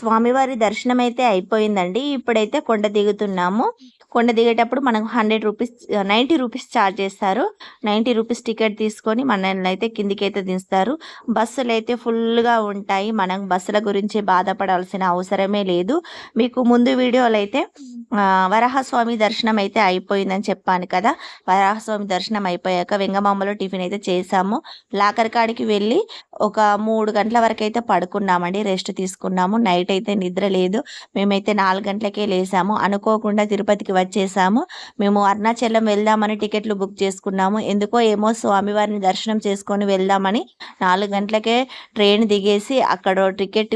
స్వామివారి దర్శనం అయితే అయిపోయిందండి. ఇప్పుడైతే కొండ దిగుతున్నాము. కొండ దిగేటప్పుడు మనకు hundred rupees ninety rupees charge చేస్తారు. నైంటీ రూపీస్ టికెట్ తీసుకొని మనల్ని అయితే కిందికి అయితే దిస్తారు బస్సులు అయితే ఫుల్గా ఉంటాయి. మనం బస్సుల గురించి బాధపడాల్సిన అవసరమే లేదు. మీకు ముందు వీడియోలో అయితే వరాహస్వామి దర్శనం అయితే అయిపోయిందని చెప్పాను కదా. వరాహస్వామి దర్శనం అయిపోయాక వెంగమామలో టిఫిన్ అయితే చేసాము. లాకర్ కాడికి వెళ్ళి ఒక మూడు గంటల వరకు అయితే పడుకున్నామండి. రెస్ట్ తీసుకున్నాము. నైట్ అయితే నిద్ర లేదు. మేమైతే నాలుగు గంటలకే లేసాము. అనుకోకుండా తిరుపతికి వచ్చేసాము. మేము అరుణాచలం వెళ్దామని టికెట్లు బుక్ చేసుకున్నాము. ఎందుకో ఏమో స్వామివారిని దర్శనం చేసుకొని వెళ్దామని నాలుగు గంటలకే ట్రైన్ దిగేసి అక్కడ టికెట్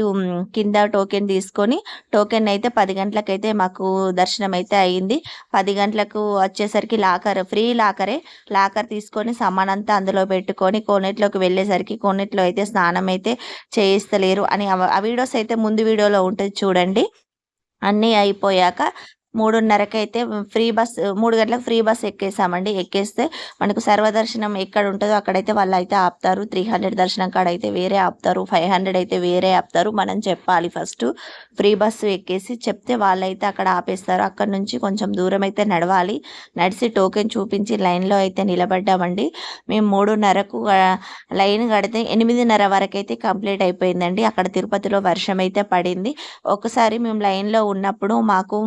కింద టోకెన్ తీసుకొని టోకెన్ అయితే పది గంటలకైతే మాకు దర్శనం అయితే అయ్యింది పది గంటలకు వచ్చేసరికి లాకర్ ఫ్రీ లాకరే. లాకర్ తీసుకొని సామాన్ అంతా అందులో పెట్టుకొని కోనేట్లోకి వెళ్ళేసరికి కోనేట్లో అయితే స్నానం అయితే చేయిస్తలేరు అని ఆ వీడియోస్ అయితే ముందు వీడియోలో ఉంటుంది చూడండి. అన్నీ అయిపోయాక మూడున్నరకైతే ఫ్రీ బస్ మూడు గంటలకు ఫ్రీ బస్ ఎక్కేసామండి. ఎక్కేస్తే మనకు సర్వదర్శనం ఎక్కడ ఉంటుందో అక్కడైతే వాళ్ళు అయితే ఆపుతారు. త్రీ హండ్రెడ్ దర్శనం కాడ అయితే వేరే ఆపుతారు. ఫైవ్ హండ్రెడ్ అయితే వేరే ఆపుతారు. మనం చెప్పాలి ఫస్ట్ ఫ్రీ బస్సు ఎక్కేసి చెప్తే వాళ్ళైతే అక్కడ ఆపేస్తారు. అక్కడ నుంచి కొంచెం దూరం అయితే నడవాలి. నడిచి టోకెన్ చూపించి లైన్లో అయితే నిలబడ్డామండి. మేము మూడున్నరకు లైన్ కడితే ఎనిమిదిన్నర వరకు అయితే కంప్లీట్ అయిపోయిందండి. అక్కడ తిరుపతిలో వర్షం అయితే పడింది. ఒకసారి మేము లైన్లో ఉన్నప్పుడు మాకు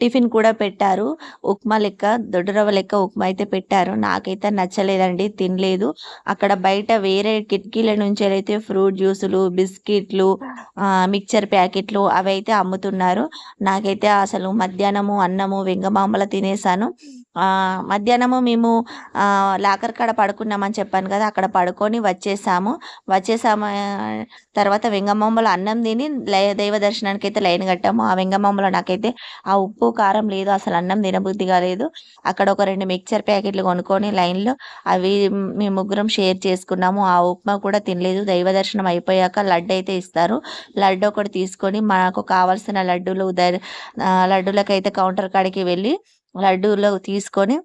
టిఫిన్ కూడా పెట్టారు. ఉప్మా లెక్క దొడ్డరవ్వ లెక్క ఉప్మా అయితే పెట్టారు. నాకైతే నచ్చలేదండి తినలేదు. అక్కడ బయట వేరే కిటికీల నుంచి అయితే ఫ్రూట్ జ్యూసులు బిస్కెట్లు మిక్చర్ ప్యాకెట్లు అవి అయితే అమ్ముతున్నారు. నాకైతే అసలు మధ్యాహ్నము అన్నము వెంగమామల తినేసాను. మధ్యాహ్నము మేము లాకర్ కాడ పడుకున్నామని చెప్పాను కదా అక్కడ పడుకొని వచ్చేసాము. వచ్చేసాము తర్వాత వెంగమ్మలో అన్నం తిని లై- దైవ దర్శనానికి అయితే లైన్ కట్టాము. ఆ వెంగమామలో నాకైతే ఆ ఉప్పు కారం లేదు అసలు అన్నం తినబుద్ధి కాలేదు. అక్కడ ఒక రెండు మిక్చర్ ప్యాకెట్లు కొనుక్కొని లైన్లో అవి మేము ముగ్గురం షేర్ చేసుకున్నాము. ఆ ఉప్మా కూడా తినలేదు. దైవ దర్శనం అయిపోయాక లడ్డు అయితే ఇస్తారు. లడ్డు ఒకటి తీసుకొని మాకు కావాల్సిన లడ్డూలు దర్ లడ్డూలకైతే కౌంటర్ కాడికి వెళ్ళి లడ్డూలో తీసుకొని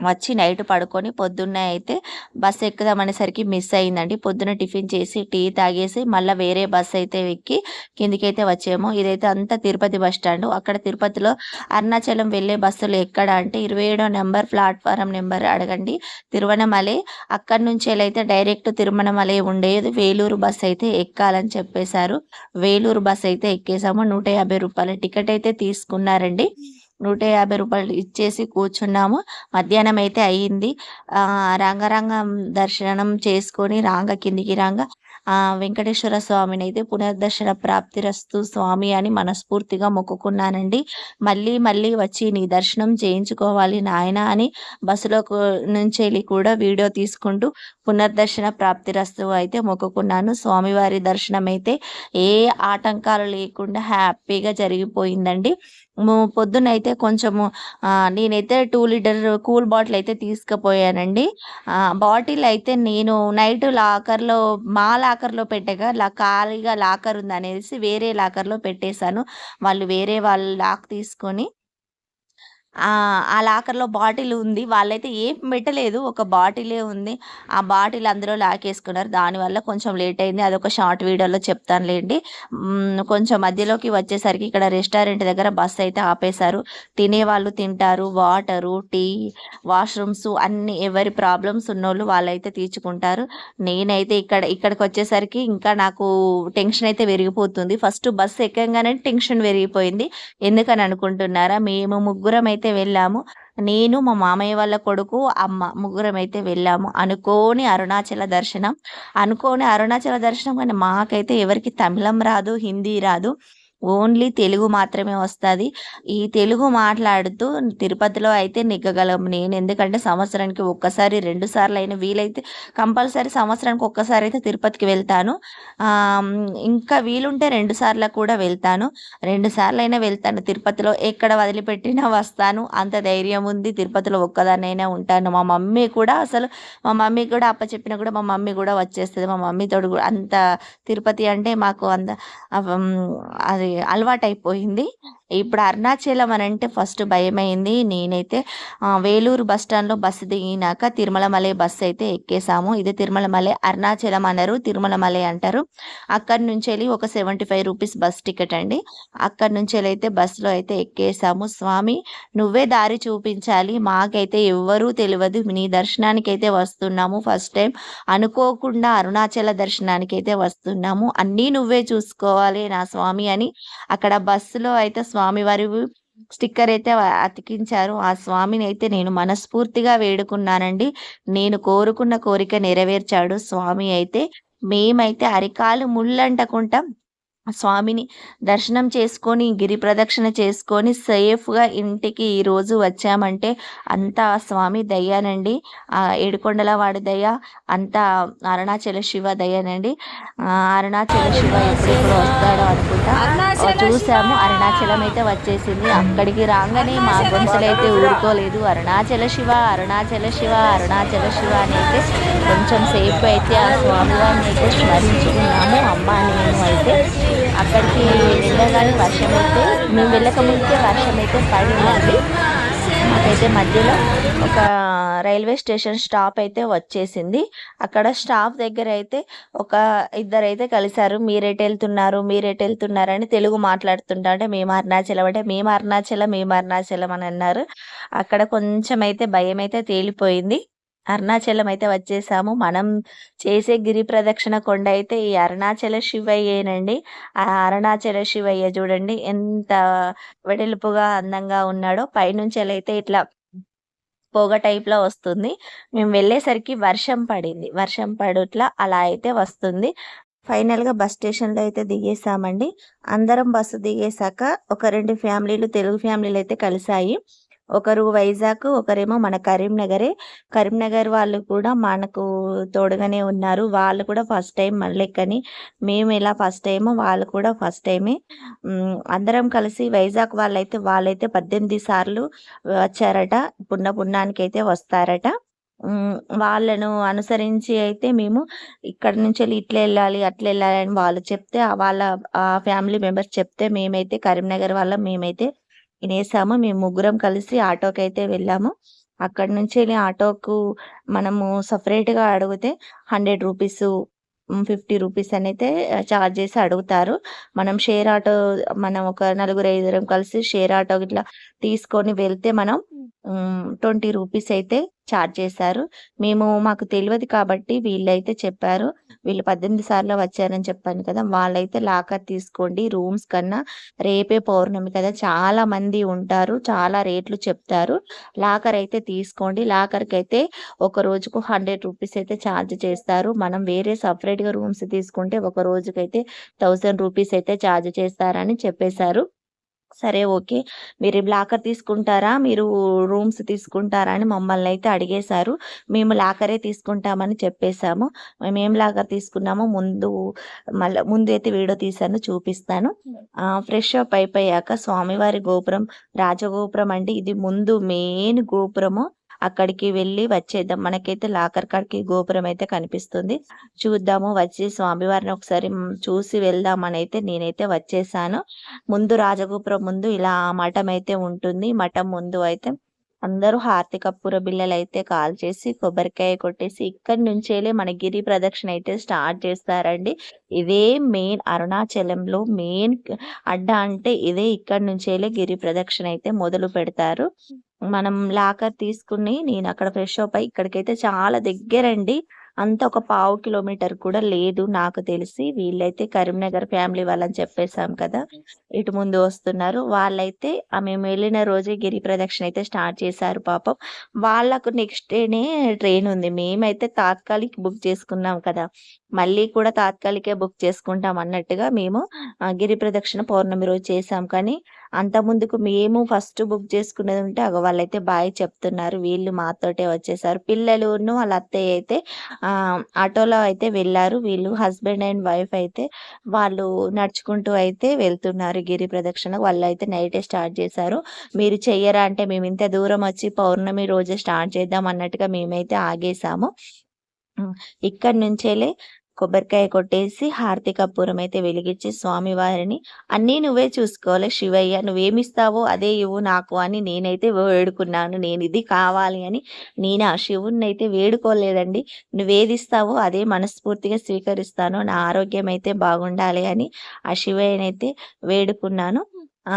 వచ్చి నైట్ పడుకొని పొద్దున్నే అయితే బస్సు ఎక్కుదామనేసరికి మిస్ అయిందండి. పొద్దున్న టిఫిన్ చేసి టీ తాగేసి మళ్ళీ వేరే బస్ అయితే ఎక్కి కిందికైతే అయితే వచ్చాము. ఇదైతే అంతా తిరుపతి బస్ స్టాండ్. అక్కడ తిరుపతిలో అరుణాచలం వెళ్ళే బస్సులు ఎక్కడ అంటే ఇరవై ఏడో నెంబర్ ప్లాట్ఫారం నెంబర్ అడగండి. తిరువణమలై అక్కడి నుంచి అయితే డైరెక్ట్ తిరుమణమలై ఉండేది వేలూరు బస్ అయితే ఎక్కాలని చెప్పేశారు. వేలూరు బస్ అయితే ఎక్కేసాము నూట యాభై రూపాయల టికెట్ అయితే తీసుకున్నారండి. నూట యాభై రూపాయలు ఇచ్చేసి కూర్చున్నాము. మధ్యాహ్నం అయితే అయ్యింది. రంగరంగ దర్శనం చేసుకొని రాంగ కిందికి రాంగ ఆ వెంకటేశ్వర స్వామిని అయితే పునర్దర్శన ప్రాప్తిరస్తు స్వామి అని మనస్ఫూర్తిగా మొక్కుకున్నానండి. మళ్ళీ మళ్ళీ వచ్చి నీ దర్శనం చేయించుకోవాలి నాయన అని బస్సులో నుంచి వెళ్ళి కూడా వీడియో తీసుకుంటూ పునర్దర్శన ప్రాప్తిరస్తు అయితే మొక్కుకున్నాను. స్వామివారి దర్శనం అయితే ఏ ఆటంకాలు లేకుండా హ్యాపీగా జరిగిపోయిందండి. పొద్దున అయితే కొంచెము నేనైతే టూ లీటర్ కూల్ బాటిల్ అయితే తీసుకుపోయానండి. బాటిల్ అయితే నేను నైట్ లాకర్లో మా లాకర్లో పెట్టగా లా ఖాళీగా లాకర్ ఉంది అనేసి వేరే లాకర్లో పెట్టేశాను. వాళ్ళు వేరే వాళ్ళు లాక్ తీసుకొని ఆ లాకర్లో బాటిల్ ఉంది. వాళ్ళైతే ఏం పెట్టలేదు. ఒక బాటిలే ఉంది. ఆ బాటిల్ అందులో లాకేసుకున్నారు. దానివల్ల కొంచెం లేట్ అయింది. అదొక షార్ట్ వీడియోలో చెప్తానులేండి. కొంచెం మధ్యలోకి వచ్చేసరికి ఇక్కడ రెస్టారెంట్ దగ్గర బస్ అయితే ఆపేశారు. తినేవాళ్ళు తింటారు. వాటరు టీ వాష్రూమ్స్ అన్ని ఎవరి ప్రాబ్లమ్స్ ఉన్నోళ్ళు వాళ్ళైతే తీర్చుకుంటారు. నేనైతే ఇక్కడ ఇక్కడికి వచ్చేసరికి ఇంకా నాకు టెన్షన్ అయితే పెరిగిపోతుంది. ఫస్ట్ బస్సు ఎక్కగానే టెన్షన్ పెరిగిపోయింది. ఎందుకని అనుకుంటున్నారా? మేము ముగ్గురం అయితే అయితే వెళ్ళాము నేను మా మామయ్య వాళ్ళ కొడుకు అమ్మ ముగ్గురం అయితే వెళ్ళాము. అనుకోని అరుణాచల దర్శనం. అనుకోని అరుణాచల దర్శనం కానీ మాకైతే ఎవరికి తమిళం రాదు హిందీ రాదు. ఓన్లీ తెలుగు మాత్రమే వస్తుంది. ఈ తెలుగు మాట్లాడుతూ తిరుపతిలో అయితే నెగ్గగలం. నేను ఎందుకంటే సంవత్సరానికి ఒక్కసారి రెండు సార్లు అయినా వీలైతే కంపల్సరీ సంవత్సరానికి ఒక్కసారి అయితే తిరుపతికి వెళ్తాను. ఇంకా వీలుంటే రెండు సార్లు కూడా వెళ్తాను. రెండు సార్లు అయినా వెళ్తాను. తిరుపతిలో ఎక్కడ వదిలిపెట్టినా వస్తాను. అంత ధైర్యం ఉంది. తిరుపతిలో ఒక్కదాన్నైనా ఉంటాను. మా మమ్మీ కూడా అసలు మా మమ్మీ కూడా అప్ప చెప్పినా కూడా మా మమ్మీ కూడా వచ్చేస్తుంది. మా మమ్మీతోడు కూడా అంత తిరుపతి అంటే మాకు అంత అది అలవాటైపోయింది. ఇప్పుడు అరుణాచలం అని అంటే ఫస్ట్ భయమైంది. నేనైతే వేలూరు బస్ స్టాండ్లో బస్సు దిగినాక తిరుమలమలై బస్సు అయితే ఎక్కేసాము. ఇది తిరుమలమలై అరుణాచలం అనరు తిరుమలమలై అంటారు. అక్కడి నుంచి వెళ్ళి ఒక seventy five rupees bus ticket అండి. అక్కడి నుంచి వెళ్ళి అయితే బస్సులో అయితే ఎక్కేసాము. స్వామి నువ్వే దారి చూపించాలి. మాకైతే ఎవ్వరూ తెలియదు నీ దర్శనానికి అయితే వస్తున్నాము ఫస్ట్ టైం. అనుకోకుండా అరుణాచల దర్శనానికి అయితే వస్తున్నాము. అన్నీ నువ్వే చూసుకోవాలి నా స్వామి అని అక్కడ బస్సులో అయితే స్వామివారి స్టిక్కర్ అయితే అతికించారు. ఆ స్వామిని అయితే నేను మనస్ఫూర్తిగా వేడుకున్నానండి. నేను కోరుకున్న కోరిక నెరవేర్చాడు. స్వామి అయితే మేమైతే అరికాలు ముళ్ళంటకుంటాం. స్వామిని దర్శనం చేసుకొని గిరి ప్రదక్షిణ చేసుకొని సేఫ్గా ఇంటికి ఈరోజు వచ్చామంటే అంతా స్వామి దయ్యానండి ఆ ఏడుకొండల వాడి దయ అంతా అరుణాచల శివ దయ్యానండి అరుణాచల శివ ఎప్పుడెప్పుడు వస్తాడో అనుకుంటా. చూసాము అరుణాచలం అయితే వచ్చేసింది. అక్కడికి రాగానే మా గొంతులు అయితే ఊరుకోలేదు. అరుణాచల శివ అరుణాచల శివ అరుణాచల శివ అని అయితే కొంచెం సేపు అయితే ఆ స్వామివారిని అయితే స్మరించుకున్నాము. అక్కడికి వెళ్ళగానే వర్షం అయితే మేము వెళ్ళకముందుకే వర్షం అయితే పడిందండి మాకైతే మధ్యలో ఒక రైల్వే స్టేషన్ స్టాప్ అయితే వచ్చేసింది. అక్కడ స్టాప్ దగ్గర అయితే ఒక ఇద్దరు అయితే కలిశారు. మీరెటు వెళ్తున్నారు మీరెటు వెళ్తున్నారు అని తెలుగు మాట్లాడుతుంటా అంటే మేము అరుణాచలం అంటే మేము అరుణాచలం మేము అరుణాచలం అని అన్నారు. అక్కడ కొంచెం అయితే భయం అయితే తేలిపోయింది. అరుణాచలం అయితే వచ్చేసాము. మనం చేసే గిరి ప్రదక్షిణ కొండ అయితే ఈ అరుణాచల శివయ్యేనండి. ఆ అరుణాచల శివయ్య చూడండి ఎంత వెడల్పుగా అందంగా ఉన్నాడో. పైనుంచి అయితే ఇట్లా పొగ టైప్లో వస్తుంది. మేము వెళ్ళేసరికి వర్షం పడింది. వర్షం పడుట్లా అలా అయితే వస్తుంది. ఫైనల్గా బస్ స్టేషన్లో అయితే దిగేసామండి. అందరం బస్సు దిగేశాక ఒక రెండు ఫ్యామిలీలు తెలుగు ఫ్యామిలీలు అయితే కలిసాయి ఒకరు వైజాగ్ ఒకరేమో మన కరీంనగరే. కరీంనగర్ వాళ్ళు కూడా మనకు తోడుగానే ఉన్నారు. వాళ్ళు కూడా ఫస్ట్ టైం మళ్ళెక్కని మేము ఎలా ఫస్ట్ టైం వాళ్ళు కూడా ఫస్ట్ టైమే. అందరం కలిసి వైజాగ్ వాళ్ళైతే వాళ్ళైతే పద్దెనిమిది సార్లు వచ్చారట. పున్న పున్నానికి అయితే వస్తారట వాళ్ళను అనుసరించి అయితే మేము ఇక్కడ నుంచి వెళ్ళి ఇట్లా వెళ్ళాలి అట్లా వెళ్ళాలి అని వాళ్ళు చెప్తే వాళ్ళ ఫ్యామిలీ మెంబర్స్ చెప్తే మేమైతే కరీంనగర్ వాళ్ళ. మేమైతే వేసాము మేము ముగ్గురం కలిసి ఆటోకి అయితే వెళ్ళాము. అక్కడ నుంచి వెళ్ళి ఆటోకు మనము సపరేట్గా గా అడిగితే హండ్రెడ్ రూపీస్ ఫిఫ్టీ రూపీస్ అని అయితే చార్జ్ చేసి అడుగుతారు. మనం షేర్ ఆటో మనం ఒక నలుగురు ఐదుగురం కలిసి షేర్ ఆటో ఇట్లా తీసుకొని వెళ్తే మనం ట్వంటీ రూపీస్ అయితే చార్జ్ చేశారు. మేము మాకు తెలియదు కాబట్టి వీళ్ళైతే చెప్పారు. వీళ్ళు పద్దెనిమిది సార్లు వచ్చారని చెప్పాను కదా వాళ్ళైతే లాకర్ తీసుకోండి రూమ్స్ కన్నా రేపే పౌర్ణమి కదా చాలా మంది ఉంటారు చాలా రేట్లు చెప్తారు. లాకర్ అయితే తీసుకోండి లాకర్కి అయితే ఒక రోజుకు హండ్రెడ్ రూపీస్ అయితే ఛార్జ్ చేస్తారు. మనం వేరే సపరేట్గా రూమ్స్ తీసుకుంటే ఒక రోజుకైతే థౌసండ్ రూపీస్ అయితే ఛార్జ్ చేస్తారని చెప్పేశారు. సరే ఓకే. మీరు లాకర్ తీసుకుంటారా? మీరు రూమ్స్ తీసుకుంటారా? అని మమ్మల్ని అయితే అడిగేశారు. మేము లాకరే తీసుకుంటామని చెప్పేశాము. మేము ఏం లాకర్ తీసుకున్నామో ముందు మళ్ళీ ముందు అయితే వీడియో తీసాను చూపిస్తాను. ఫ్రెష్ అప్ అయిపోయాక స్వామివారి గోపురం రాజగోపురం అండి. ఇది ముందు మెయిన్ గోపురము. అక్కడికి వెళ్ళి వచ్చేద్దాం. మనకైతే లాకర్ కాడికి గోపురం అయితే కనిపిస్తుంది. చూద్దాము వచ్చి స్వామివారిని ఒకసారి చూసి వెళ్దామని అయితే నేనైతే వచ్చేసాను. ముందు రాజగోపురం ముందు ఇలా మఠం అయితే ఉంటుంది. మఠం ముందు అయితే అందరూ హార్తికపుర బిళ్ళలు అయితే కాల్ చేసి కొబ్బరికాయ కొట్టేసి ఇక్కడి నుంచేలే మన గిరి ప్రదక్షిణ అయితే స్టార్ట్ చేస్తారండి. ఇదే మెయిన్ అరుణాచలంలో మెయిన్ అడ్డ అంటే ఇదే ఇక్కడి నుంచేలే గిరి ప్రదక్షిణ అయితే మొదలు పెడతారు. మనం లాకర్ తీసుకుని నేను అక్కడ ఫ్రెష్ అప్ అయ్యి ఇక్కడికైతే చాలా దగ్గరండి. అంత ఒక పావు కిలోమీటర్ కూడా లేదు నాకు తెలిసి. వీళ్ళైతే కరీంనగర్ ఫ్యామిలీ వాళ్ళని చెప్పేశాం కదా. ఇటు ముందు వస్తున్నారు. వాళ్ళైతే మేము వెళ్ళిన రోజే గిరి ప్రదక్షిణ అయితే స్టార్ట్ చేశారు పాపం. వాళ్ళకు నెక్స్ట్ డేనే ట్రైన్ ఉంది. మేమైతే తాత్కాలిక్ బుక్ చేసుకున్నాం కదా. మళ్ళీ కూడా తాత్కాలికే బుక్ చేసుకుంటాం అన్నట్టుగా మేము గిరి ప్రదక్షిణ పౌర్ణమి రోజు చేసాం కానీ అంత ముందుకు మేము ఫస్ట్ బుక్ చేసుకునేది ఉంటే అగ వాళ్ళైతే బాయ్ చెప్తున్నారు. వీళ్ళు మాతోటే వచ్చేసారు. పిల్లలును వాళ్ళ అత్తయ్య అయితే ఆటోలో అయితే వెళ్ళారు. వీళ్ళు హస్బెండ్ అండ్ వైఫ్ అయితే వాళ్ళు నడుచుకుంటూ అయితే వెళ్తున్నారు గిరి ప్రదక్షిణ. వాళ్ళు అయితే నైటే స్టార్ట్ చేశారు. మీరు చెయ్యరా అంటే మేము ఇంత దూరం వచ్చి పౌర్ణమి రోజే స్టార్ట్ చేద్దాం అన్నట్టుగా మేమైతే ఆగేసాము. ఇక్కడ ఇక్కడి నుంచేలే కొబ్బరికాయ కొట్టేసి హారతి కర్పూరం అయితే వెలిగించి స్వామివారిని అన్నీ నువ్వే చూసుకోవాలి శివయ్య నువ్వేమిస్తావో అదే ఇవ్వు నాకు అని నేనైతే వేడుకున్నాను నేను ఇది కావాలి అని నేను ఆ శివుణ్ణి అయితే వేడుకోలేదండి. నువ్వేది ఇస్తావో అదే మనస్ఫూర్తిగా స్వీకరిస్తాను నా ఆరోగ్యం అయితే బాగుండాలి అని ఆ శివయ్యనైతే వేడుకున్నాను. ఆ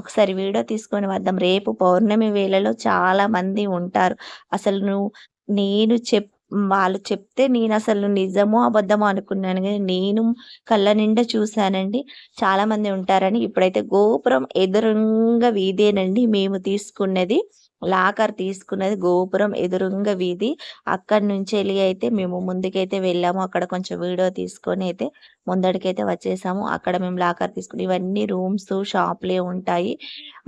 ఒకసారి వీడియో తీసుకొని వద్దాం. రేపు పౌర్ణమి వేళలో చాలా మంది ఉంటారు. అసలు నువ్వు నేను చెప్ వాళ్ళు చెప్తే నేను అసలు నిజమో అబద్ధమో అనుకున్నాను కానీ నేను కళ్ళ నిండా చూశానండి. చాలా మంది ఉంటారని. ఇప్పుడైతే గోపురం ఎదురుంగా వీధేనండి. మేము తీసుకున్నది లాకర్ తీసుకున్నది గోపురం ఎదురుంగా వీధి. అక్కడి నుంచి వెళ్ళి అయితే మేము ముందుకైతే వెళ్ళాము. అక్కడ కొంచెం వీడియో తీసుకొని అయితే ముందడికైతే వచ్చేసాము. అక్కడ మేము లాకర్ తీసుకుని ఇవన్నీ రూమ్స్ షాప్లే ఉంటాయి.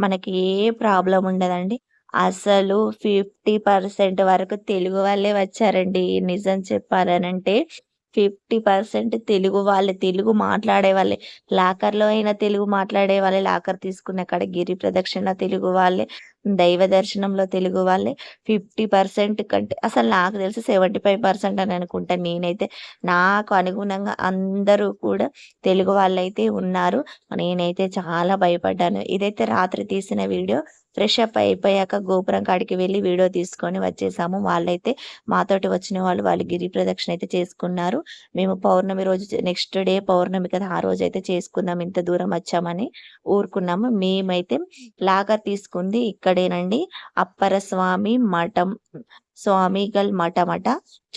మనకి ఏ ప్రాబ్లం ఉండదండి. అసలు ఫిఫ్టీ పర్సెంట్ వరకు తెలుగు వాళ్ళే వచ్చారండి. నిజం చెప్పాలనంటే ఫిఫ్టీ పర్సెంట్ తెలుగు వాళ్ళే తెలుగు మాట్లాడే వాళ్ళే. లాకర్లో అయినా తెలుగు మాట్లాడే వాళ్ళే లాకర్ తీసుకునే కాడ గిరి ప్రదక్షిణ తెలుగు వాళ్ళే దైవ దర్శనంలో తెలుగు వాళ్ళే. ఫిఫ్టీ పర్సెంట్ కంటే అసలు నాకు తెలిసి సెవెంటీ ఫైవ్ పర్సెంట్ అని అనుకుంటాను నేనైతే. నాకు అనుగుణంగా అందరూ కూడా తెలుగు వాళ్ళైతే ఉన్నారు. నేనైతే చాలా భయపడ్డాను. ఇదైతే రాత్రి తీసిన వీడియో. ఫ్రెష్ అప్ అయిపోయాక గోపురం కాడికి వెళ్ళి వీడియో తీసుకొని వచ్చేసాము. వాళ్ళైతే మాతోటి వచ్చిన వాళ్ళు వాళ్ళు గిరి ప్రదక్షిణ అయితే చేసుకున్నారు. మేము పౌర్ణమి రోజు నెక్స్ట్ డే పౌర్ణమి కదా ఆ రోజు అయితే చేసుకుందాం ఇంత దూరం వచ్చామని ఊరుకున్నాము. మేమైతే లాగర్ తీసుకుంది ఇక్కడేనండి. అప్పర స్వామి మఠం స్వామిగల్ మఠం అట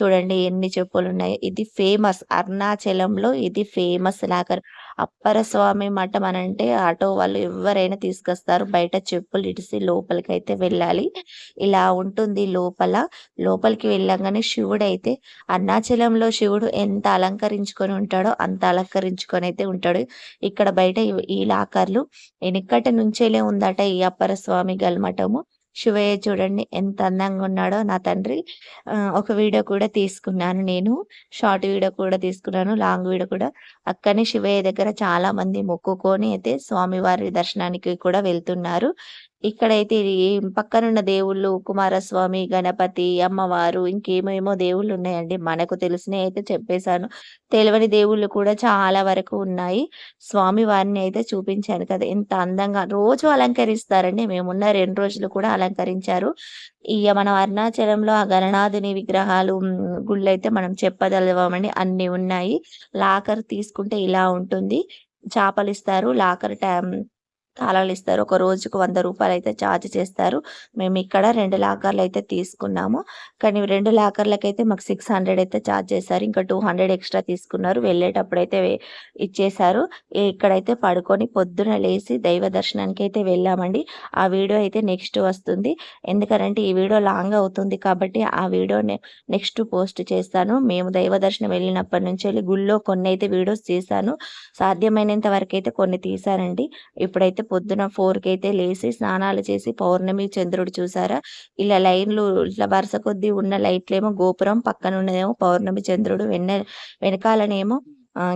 చూడండి ఎన్ని చెప్పులు ఉన్నాయి ఇది ఫేమస్. అరుణాచలంలో ఇది ఫేమస్ లాకర్ అప్పర స్వామి మఠం అని అంటే ఆటో వాళ్ళు ఎవరైనా తీసుకొస్తారు. బయట చెప్పులు ఇడిసి లోపలికి అయితే వెళ్ళాలి. ఇలా ఉంటుంది లోపల. లోపలికి వెళ్ళంగానే శివుడు అయితే అరుణాచలంలో శివుడు ఎంత అలంకరించుకొని ఉంటాడో అంత అలంకరించుకొని అయితే ఉంటాడు. ఇక్కడ బయట ఈ- లాకర్లు వెనకటి నుంచేలే ఉందట ఈ అప్పర స్వామి గల్మఠము శివయ్య చూడండి ఎంత అందంగా ఉన్నాడో నా తండ్రి. ఒక వీడియో కూడా తీసుకున్నాను నేను. షార్ట్ వీడియో కూడా తీసుకున్నాను లాంగ్ వీడియో కూడా. అక్కనే శివయ్య దగ్గర చాలా మంది మొక్కుకొని అయితే స్వామివారి దర్శనానికి కూడా వెళ్తున్నారు. ఇక్కడైతే పక్కనున్న దేవుళ్ళు కుమారస్వామి గణపతి అమ్మవారు ఇంకేమేమో దేవుళ్ళు ఉన్నాయండి మనకు తెలిసినవి అయితే చెప్పేశాను. తెలియని దేవుళ్ళు కూడా చాలా వరకు ఉన్నాయి. స్వామి వారిని అయితే చూపించాను కదా. ఎంత అందంగా రోజు అలంకరిస్తారండి. మేమున్న రెండు రోజులు కూడా అలంకరించారు. ఇక మనం అరుణాచలంలో ఆ గణనాథుని విగ్రహాలు గుళ్ళు అయితే మనం చెప్పదలవమండి. అన్ని ఉన్నాయి. లాకర్ తీసుకుంటే ఇలా ఉంటుంది. చేపలు ఇస్తారు లాకర్ టైం తాళాలు ఇస్తారు. ఒక రోజుకు వంద రూపాయలు అయితే ఛార్జ్ చేస్తారు. మేము ఇక్కడ రెండు లాకర్లు అయితే తీసుకున్నాము. కానీ రెండు లాకర్లకు అయితే మాకు సిక్స్ హండ్రెడ్ అయితే ఛార్జ్ చేశారు. ఇంకా టూ హండ్రెడ్ ఎక్స్ట్రా తీసుకున్నారు. వెళ్ళేటప్పుడు అయితే ఇచ్చేశారు. ఇక్కడైతే పడుకొని పొద్దున లేచి దైవ దర్శనానికి అయితే వెళ్ళామండి. ఆ వీడియో అయితే నెక్స్ట్ వస్తుంది. ఎందుకంటే ఈ వీడియో లాంగ్ అవుతుంది కాబట్టి ఆ వీడియో నెక్స్ట్ పోస్ట్ చేస్తాను. మేము దైవ దర్శనం వెళ్ళినప్పటి నుంచి వెళ్ళి గుళ్ళో కొన్ని అయితే వీడియోస్ చేశాను సాధ్యమైనంత వరకు అయితే కొన్ని తీసానండి ఇప్పుడైతే పొద్దున ఫోర్కి అయితే లేచి స్నానాలు చేసి పౌర్ణమి చంద్రుడు చూసారా? ఇలా లైన్లు ఇట్లా వరుస కొద్దీ ఉన్న లైట్లేమో గోపురం పక్కన ఉన్నదేమో పౌర్ణమి చంద్రుడు వెన్న వెనకాలనేమో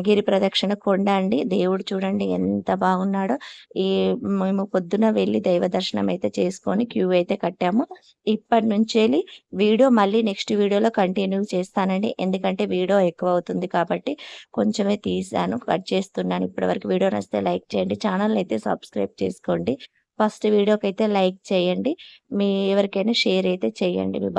గిరి ప్రదక్షిణ కొండ అండి. దేవుడు చూడండి ఎంత బాగున్నాడో. ఈ మేము పొద్దున వెళ్ళి దైవ దర్శనం అయితే చేసుకొని క్యూ అయితే కట్టాము. ఇప్పటి నుంచి వీడియో మళ్ళీ నెక్స్ట్ వీడియోలో కంటిన్యూ చేస్తానండి. ఎందుకంటే వీడియో ఎక్కువ అవుతుంది కాబట్టి కొంచెమే తీసాను కట్ చేస్తున్నాను. ఇప్పటి వరకు వీడియో నచ్చితే లైక్ చేయండి. ఛానల్ అయితే సబ్స్క్రైబ్ చేసుకోండి. ఫస్ట్ వీడియోకి అయితే లైక్ చేయండి. మీ ఎవరికైనా షేర్ అయితే చేయండి మీ